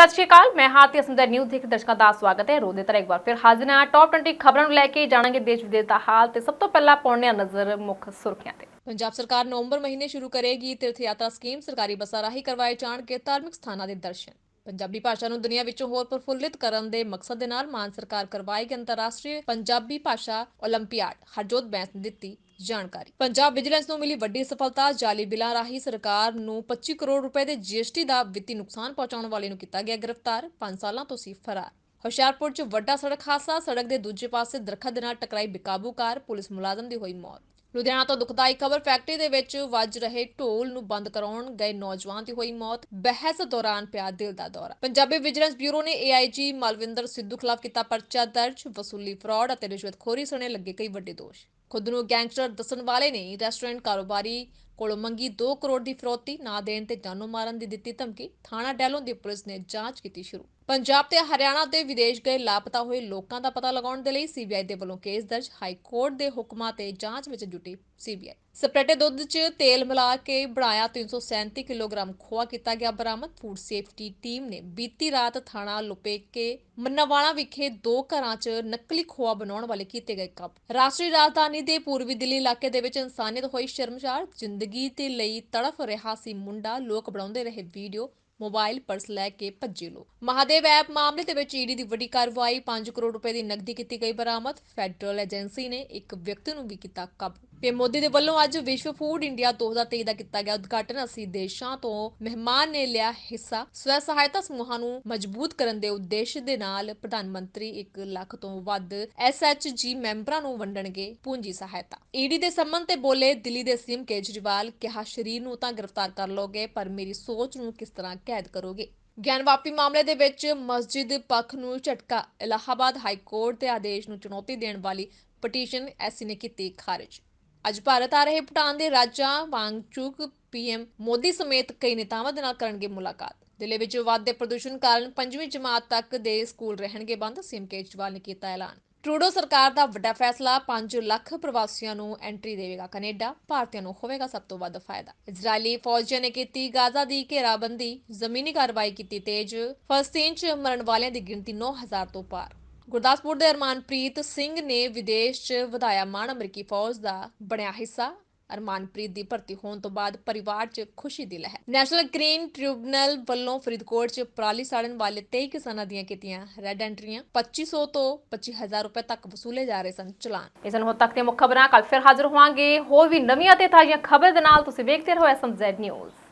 ਸਤਿ ਸ਼੍ਰੀ ਅਕਾਲ, ਮੈਂ ਹਾਰਤੀ ਸੁੰਦਰ ਨਿਊਜ਼ ਦੇਖ ਦਰਸ਼ਕਾਂ ਦਾ ਸਵਾਗਤ ਹੈ। ਰੋਦੇ ਤਰ੍ਹਾਂ ਇੱਕ ਵਾਰ ਫਿਰ ਹਾਜ਼ਰ ਹਾਂ। ਟੌਪ 20 ਖਬਰਾਂ ਨੂੰ ਲੈ ਕੇ ਜਾਣਾਂਗੇ ਦੇਸ਼ ਵਿਦੇਸ਼ ਦਾ ਹਾਲ ਤੇ ਸਭ ਤੋਂ ਪਹਿਲਾਂ ਪਾਉਣੇ ਆ ਨਜ਼ਰ ਮੁੱਖ ਸੁਰਖੀਆਂ ਤੇ। ਪੰਜਾਬ ਸਰਕਾਰ ਨਵੰਬਰ ਮਹੀਨੇ ਸ਼ੁਰੂ ਕਰੇਗੀ ਤੀਰਥ ਯਾਤਰਾ ਸਕੀਮ। ਸਰਕਾਰੀ ਬੱਸਾਂ ਰਾਹੀਂ ਕਰਵਾਏ ਜਾਣਗੇ ਧਾਰਮਿਕ ਸਥਾਨਾਂ ਦੇ ਦਰਸ਼ਨ। ਪੰਜਾਬੀ ਭਾਸ਼ਾ ਨੂੰ ਦੁਨੀਆ ਵਿੱਚੋਂ ਹੋਰ ਪ੍ਰਫੁੱਲਿਤ ਕਰਨ ਦੇ ਮਕਸਦ ਦੇ ਨਾਲ ਮਾਨ ਸਰਕਾਰ ਕਰਵਾਏਗੀ ਅੰਤਰਰਾਸ਼ਟਰੀ ਪੰਜਾਬੀ ਭਾਸ਼ਾ 올림픽 ਹਰਜੋਤ ਬੈਂਸ ਨੇ ਦਿੱਤੀ ਜਾਣਕਾਰੀ ਪੰਜਾਬ ਵਿਜੀਲੈਂਸ ਨੂੰ ਮਿਲੀ ਵੱਡੀ ਸਫਲਤਾ ਜਾਲੀ ਬਿੱਲਾਂ ਰਾਹੀਂ ਸਰਕਾਰ ਨੂੰ 25 ਕਰੋੜ ਰੁਪਏ ਦੇ ਜੀਐਸਟੀ ਦਾ ਵਿੱਤੀ ਨੁਕਸਾਨ ਪਹੁੰਚਾਉਣ ਵਾਲੇ ਨੂੰ ਕੀਤਾ ਗਿਆ ਗ੍ਰਿਫਤਾਰ 5 ਸਾਲਾਂ ਤੋਂ ਸੀ ਫਰਾਰ ਹੁਸ਼ਿਆਰਪੁਰ 'ਚ ਵੱਡਾ ਸੜਕ ਹਾਦਸਾ ਸੜਕ ਦੇ ਦੂਜੇ ਪਾਸੇ ਦਰਖਤ ਦੇ ਨਾਲ ਟਕਰਾਈ ਬੇਕਾਬੂ ਕਾਰ ਪੁਲਿਸ ਮੁਲਾਜ਼ਮ ਦੀ ਹੋਈ ਮੌਤ ਲੁਧਿਆਣਾ ਤੋਂ ਦੁਖਦਾਈ ਖਬਰ ਫੈਕਟਰੀ ਦੇ ਵਿੱਚ ਵੱਜ ਰਹੇ ਢੋਲ ਨੂੰ ਬੰਦ ਕਰਾਉਣ ਗਏ ਨੌਜਵਾਨ ਦੀ ਹੋਈ ਮੌਤ। ਬਹਿਸ ਦੌਰਾਨ ਪਿਆ ਦਿਲ ਦਾ ਦੌਰਾ। ਪੰਜਾਬੀ ਵਿਜੀਲੈਂਸ ਬਿਊਰੋ ਨੇ ਏਆਈਜੀ ਮਲਵਿੰਦਰ ਸਿੱਧੂ ਖਿਲਾਫ ਕੀਤਾ ਪਰਚਾ ਦਰਜ, ਵਸੂਲੀ ਫਰਾਡ ਅਤੇ ਰਿਸ਼ਵਤਖੋਰੀ ਸਣੇ ਲੱਗੇ ਕਈ ਵੱਡੇ ਦੋਸ਼। ਖੁਦ ਨੂੰ ਗੈਂਗਸਟਰ ਦੱਸਣ ਵਾਲੇ ਨੇ ਰੈਸਟੋਰੈਂਟ ਕਾਰੋਬਾਰੀ ਕੋਲੋਂ ਮੰਗੀ 2 ਕਰੋੜ ਦੀ ਫਰੋਤੀ, ਨਾ ਦੇਣ ਤੇ ਜਾਨੋਂ ਮਾਰਨ ਦੀ ਦਿੱਤੀ ਧਮਕੀ। ਥਾਣਾ ਡੈਲੋਂ ਦੀ ਪੁਲਿਸ ਨੇ ਜਾਂਚ ਕੀਤੀ ਸ਼ੁਰੂ। ਪੰਜਾਬ ਤੇ ਹਰਿਆਣਾ ਦੇ ਵਿਦੇਸ਼ ਗਏ ਲਾਪਤਾ ਹੋਏ ਲੋਕਾਂ ਦਾ ਪਤਾ ਲਗਾਉਣ ਦੇ ਲਈ ਸੀਬੀਆਈ ਦੇ ਵੱਲੋਂ ਕੇਸ ਦਰਜ, ਹਾਈ ਕੋਰਟ ਦੇ ਹੁਕਮਾਂ ਤੇ ਜਾਂਚ ਵਿੱਚ ਜੁਟੀ ਸੀਬੀਆਈ। ਸਪਰੇਟੇ ਦੁੱਧ 'ਚ ਤੇਲ ਮਿਲਾ ਕੇ ਬਣਾਇਆ 337 ਕਿਲੋਗ੍ਰਾਮ ਖੋਆ ਕੀਤਾ ਗਿਆ ਬਰਾਮਦ। ਫੂਡ ਸੇਫਟੀ ਟੀਮ ਨੇ ਬੀਤੀ ਰਾਤ ਥਾਣਾ ਲੁਪੇਕੇ, ਮੰਨਾਵਾਲਾ ਵਿਖੇ ਦੋ ਘਰਾਂ 'ਚ ਨਕਲੀ ਖੋਆ ਬਣਾਉਣ ਵਾਲੇ ਕੀਤੇ ਗਏ ਕਾਬੂ ਰਾਸ਼ਟਰੀ ਰਾਜਧਾਨੀ ਦੇ ਪੂਰਬੀ ਦਿੱਲੀ ਇਲਾਕੇ ਦੇ ਵਿੱਚ ਇਨਸਾਨੀਅਤ ਹੋਈ ਸ਼ਰਮਸ਼ਾਰ ਜ਼ਿੰਦਗੀ ਤੇ ਲਈ ਤੜਫ ਰਿਹਾ ਸੀ ਮੁੰਡਾ। ਲੋਕ ਬਣਾਉਂਦੇ ਰਹੇ ਵੀਡੀਓ ਮੋਬਾਈਲ ਪਰਸ ਲੈ ਕੇ ਭੱਜੇ ਲੋਕ। ਮਹਾਦੇਵ ਐਪ ਮਾਮਲੇ ਦੇ ਵਿੱਚ ਈਡੀ ਦੀ ਵੱਡੀ ਕਾਰਵਾਈ 5 ਕਰੋੜ ਰੁਪਏ ਦੀ ਨਕਦੀ ਕੀਤੀ ਗਈ ਬਰਾਮਦ। ਫੈਡਰਲ ਏਜੰਸੀ ਨੇ ਇੱਕ ਵਿਅਕਤੀ ਨੂੰ ਵੀ ਕੀਤਾ ਕਾਬੂ। ਪੀਐਮ ਮੋਦੀ ਦੇ ਵੱਲੋਂ ਅੱਜ ਵਿਸ਼ਵ ਫੂਡ ਇੰਡੀਆ 2023 ਦਾ ਕੀਤਾ ਗਿਆ ਉਦਘਾਟਨ। ਅਸੀਂ ਦੇਸ਼ਾਂ ਤੋਂ ਮਹਿਮਾਨ ਨੇ ਲਿਆ ਹਿੱਸਾ। ਸਵੈ ਸਹਾਇਤਾ ਸਮੂਹਾਂ ਨੂੰ ਮਜ਼ਬੂਤ ਕਰਨ ਦੇ ਉਦੇਸ਼ ਦੇ ਨਾਲ ਪ੍ਰਧਾਨ ਮੰਤਰੀ 1 ਲੱਖ ਤੋਂ ਵੱਧ ਐਸਐਚਜੀ ਮੈਂਬਰਾਂ ਨੂੰ ਵੰਡਣਗੇ ਪੂੰਜੀ ਸਹਾਇਤਾ। ਈਡੀ ਦੇ ਸੰਬੰਧ ਤੇ ਬੋਲੇ ਦਿੱਲੀ ਦੇ ਸੀਐਮ ਕੇਜਰੀਵਾਲ ਕਿਹਾ, ਸ਼ਰੀਰ ਨੂੰ ਤਾਂ ਗ੍ਰਿਫਤਾਰ ਕਰ ਲੋਗੇ ਪਰ ਮੇਰੀ ਸੋਚ ਨੂੰ ਕਿਸ ਤਰ੍ਹਾਂ ਕੈਦ ਕਰੋਗੇ? ਗਿਆਨਵਾਪੀ ਮਾਮਲੇ ਦੇ ਵਿੱਚ ਮਸਜਿਦ ਪੱਖ ਨੂੰ ਝਟਕਾ। ਇਲਾਹਾਬਾਦ ਹਾਈ ਕੋਰਟ ਦੇ ਆਦੇਸ਼ ਨੂੰ ਚੁਣੌਤੀ ਦੇਣ ਵਾਲੀ ਪਟੀਸ਼ਨ ਐਸਸੀ ਨੇ ਕੀਤੀ ਖਾਰਜ। ਅੱਜ ਭਾਰਤ ਆ ਰਹੇ ਭੂਟਾਨ ਦੇ ਰਾਜਾ ਵਾਂਗਚੁਕ ਪੀਐਮ ਮੋਦੀ ਸਮੇਤ ਕਈ ਨੇਤਾਵਾਂ ਦੇ ਨਾਲ ਕਰਨਗੇ ਮੁਲਾਕਾਤ। ਦਿੱਲੀ ਵਿੱਚ ਵੱਧਦੇ ਪ੍ਰਦੂਸ਼ਣ ਕਾਰਨ ਪੰਜਵੀਂ ਜਮਾਤ ਤੱਕ ਦੇ ਸਕੂਲ ਰਹਿਣਗੇ ਬੰਦ, ਸੀਐਮ ਕੇਜਰੀਵਾਲ ਨੇ ਕੀਤਾ ਐਲਾਨ। ਟਰੂਡੋ ਸਰਕਾਰ ਦਾ ਵੱਡਾ ਫੈਸਲਾ 5 ਲੱਖ ਪ੍ਰਵਾਸੀਆਂ ਨੂੰ ਐਂਟਰੀ ਦੇਵੇਗਾ। ਕੈਨੇਡਾ ਭਾਰਤੀਆਂ ਨੂੰ ਹੋਵੇਗਾ ਸਭ ਤੋਂ ਵੱਧ ਫਾਇਦਾ। ਇਜ਼ਰਾਈਲੀ ਫੌਜੀਆਂ ਨੇ ਕੀਤੀ ਗਾਜ਼ਾ ਦੀ ਘੇਰਾਬੰਦੀ। ਜ਼ਮੀਨੀ ਕਾਰਵਾਈ ਕੀਤੀ ਤੇਜ਼। ਫਲਸਤੀਨ 'ਚ ਮਰਨ ਵਾਲਿਆਂ ਦੀ ਗਿਣਤੀ 9000 ਤੋਂ ਪਾਰ। ਗੁਰਦਾਸਪੁਰ ਦੇ ਅਰਮਾਨਪ੍ਰੀਤ ਸਿੰਘ ਨੇ ਵਿਦੇਸ਼ 'ਚ ਵਧਾਇਆ ਮਾਣ ਅਮਰੀਕੀ ਫੌਜ ਦਾ ਬਣਿਆ ਹਿੱਸਾ। ਅਰਮਾਨਪ੍ਰੀਤ ਦੀ ਭਰਤੀ ਹੋਣ ਤੋਂ ਬਾਅਦ ਪਰਿਵਾਰ 'ਚ ਖੁਸ਼ੀ ਦੀ ਲਹਿਰ। ਨੈਸ਼ਨਲ ਗ੍ਰੀਨ ਟ੍ਰਿਬਿਊਨਲ ਵੱਲੋਂ ਫਰੀਦਕੋਟ 'ਚ ਪਰਾਲੀ ਸਾੜਨ ਵਾਲੇ 23 ਕਿਸਾਨਾਂ ਦੀਆਂ ਕੀਤੀਆਂ ਰੈੱਡ ਐਂਟਰੀਆਂ। 2500 ਤੋਂ 25000 ਰੁਪਏ ਤੱਕ ਵਸੂਲੇ ਜਾ ਰਹੇ ਸਨ ਚਲਾਨ। ਇਸ ਨੂੰ ਤੱਕ ਦੀਆਂ ਮੁੱਖ ਖਬਰਾਂ ਕੱਲ ਫਿਰ ਹਾਜ਼ਰ ਹੋਵਾਂਗੇ। ਹੋਰ ਵੀ ਨਵੀਆਂ ਤੇ ਤਾਜ਼ੀਆਂ ਖਬਰਾਂ ਦੇ ਨਾਲ ਤੁਸੀਂ ਵੇਖਦੇ ਰਹੋ ਐਸਐਮਜ਼ੈਡ ਨਿਊਜ਼